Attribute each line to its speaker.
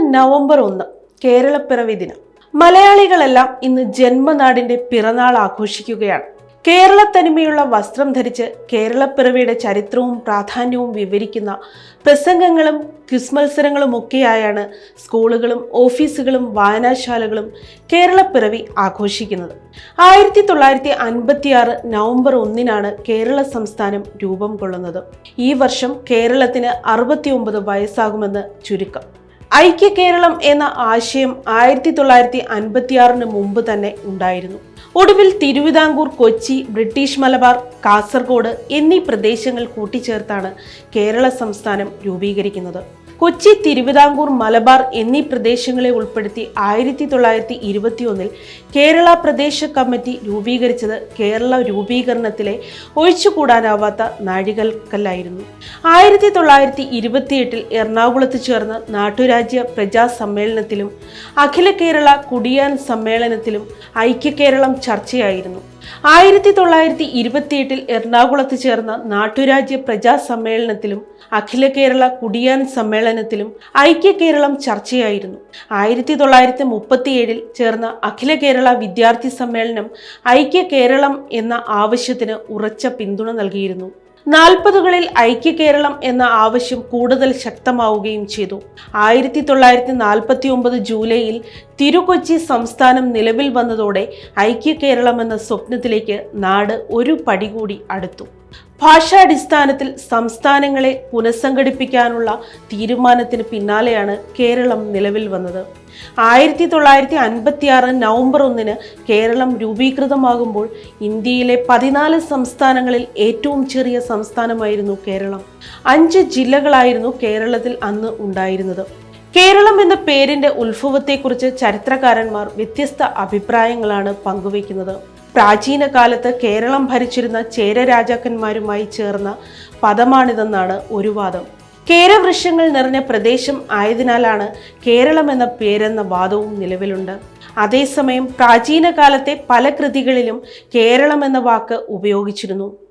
Speaker 1: November ഒന്ന് കേരളപ്പിറവി ദിനം. മലയാളികളെല്ലാം ഇന്ന് ജന്മനാടിന്റെ പിറന്നാൾ ആഘോഷിക്കുകയാണ്. കേരളത്തനിമയുള്ള വസ്ത്രം ധരിച്ച് കേരളപ്പിറവിയുടെ ചരിത്രവും പ്രാധാന്യവും വിവരിക്കുന്ന പ്രസംഗങ്ങളും ക്വിസ് മത്സരങ്ങളും ഒക്കെയായാണ് സ്കൂളുകളും ഓഫീസുകളും വായനാശാലകളും കേരളപ്പിറവി ആഘോഷിക്കുന്നത്. ആയിരത്തി തൊള്ളായിരത്തി അൻപത്തി ആറ് നവംബർ ഒന്നിനാണ് കേരള സംസ്ഥാനം രൂപം കൊള്ളുന്നത്. ഈ വർഷം കേരളത്തിന് അറുപത്തിയൊമ്പത് വയസ്സാകുമെന്ന് ചുരുക്കം. ഐക്യ കേരളം എന്ന ആശയം ആയിരത്തി തൊള്ളായിരത്തി അൻപത്തിയാറിന് മുമ്പ് തന്നെ ഉണ്ടായിരുന്നു. ഒടുവിൽ തിരുവിതാംകൂർ കൊച്ചി ബ്രിട്ടീഷ് മലബാർ കാസർഗോഡ് എന്നീ പ്രദേശങ്ങൾ കൂട്ടിച്ചേർത്താണ് കേരള സംസ്ഥാനം രൂപീകരിക്കുന്നത്. കൊച്ചി തിരുവിതാംകൂർ മലബാർ എന്നീ പ്രദേശങ്ങളെ ഉൾപ്പെടുത്തി ആയിരത്തി തൊള്ളായിരത്തി ഇരുപത്തിയൊന്നിൽ കേരള പ്രദേശ കമ്മിറ്റി രൂപീകരിച്ചത് കേരള രൂപീകരണത്തിലെ ഒഴിച്ചുകൂടാനാവാത്ത നാഴികൽക്കല്ലായിരുന്നു ആയിരത്തി തൊള്ളായിരത്തി ഇരുപത്തിയെട്ടിൽ എറണാകുളത്ത് ചേർന്ന നാട്ടുരാജ്യ പ്രജാ സമ്മേളനത്തിലും അഖില കേരള കുടിയാൻ സമ്മേളനത്തിലും ഐക്യ കേരളം ചർച്ചയായിരുന്നു. ആയിരത്തി തൊള്ളായിരത്തി ഇരുപത്തിയെട്ടിൽ എറണാകുളത്ത് ചേർന്ന നാട്ടുരാജ്യ പ്രജാ സമ്മേളനത്തിലും അഖില കേരള കുടിയാൻ സമ്മേളനത്തിലും ഐക്യ കേരളം ചർച്ചയായിരുന്നു. ആയിരത്തി തൊള്ളായിരത്തി മുപ്പത്തിയേഴിൽ ചേർന്ന അഖില കേരള വിദ്യാർത്ഥി സമ്മേളനം ഐക്യ കേരളം എന്ന ആവശ്യത്തിന് ഉറച്ച പിന്തുണ നൽകിയിരുന്നു. നാൽപ്പതുകളിൽ ഐക്യ കേരളം എന്ന ആവശ്യം കൂടുതൽ ശക്തമാവുകയും ചെയ്തു. ആയിരത്തി തൊള്ളായിരത്തി നാൽപ്പത്തി ഒമ്പത് ജൂലൈയിൽ തിരുകൊച്ചി സംസ്ഥാനം നിലവിൽ വന്നതോടെ ഐക്യ കേരളം എന്ന സ്വപ്നത്തിലേക്ക് നാട് ഒരു പടി കൂടി അടുത്തു. ഭാഷാടിസ്ഥാനത്തിൽ സംസ്ഥാനങ്ങളെ പുനഃസംഘടിപ്പിക്കാനുള്ള തീരുമാനത്തിന് പിന്നാലെയാണ് കേരളം നിലവിൽ വന്നത്. ആയിരത്തി തൊള്ളായിരത്തി അൻപത്തി ആറ് നവംബർ ഒന്നിന് കേരളം രൂപീകൃതമാകുമ്പോൾ ഇന്ത്യയിലെ പതിനാല് സംസ്ഥാനങ്ങളിൽ ഏറ്റവും ചെറിയ സംസ്ഥാനമായിരുന്നു കേരളം. അഞ്ച് ജില്ലകളായിരുന്നു കേരളത്തിൽ അന്ന് ഉണ്ടായിരുന്നത്. കേരളം എന്ന പേരിന്റെ ഉത്ഭവത്തെക്കുറിച്ച് ചരിത്രകാരന്മാർ വ്യത്യസ്ത അഭിപ്രായങ്ങളാണ് പങ്കുവയ്ക്കുന്നത്. പ്രാചീന കാലത്ത് കേരളം ഭരിച്ചിരുന്ന ചേര രാജാക്കന്മാരുമായി ചേർന്ന പദമാണിതെന്നാണ് ഒരു വാദം. കേരവൃക്ഷങ്ങൾ നിറഞ്ഞ പ്രദേശം ആയതിനാലാണ് കേരളം എന്ന പേരെന്ന വാദവും നിലവിലുണ്ട്. അതേസമയം പ്രാചീന കാലത്തെ പല കൃതികളിലും കേരളം എന്ന വാക്ക് ഉപയോഗിച്ചിരുന്നു.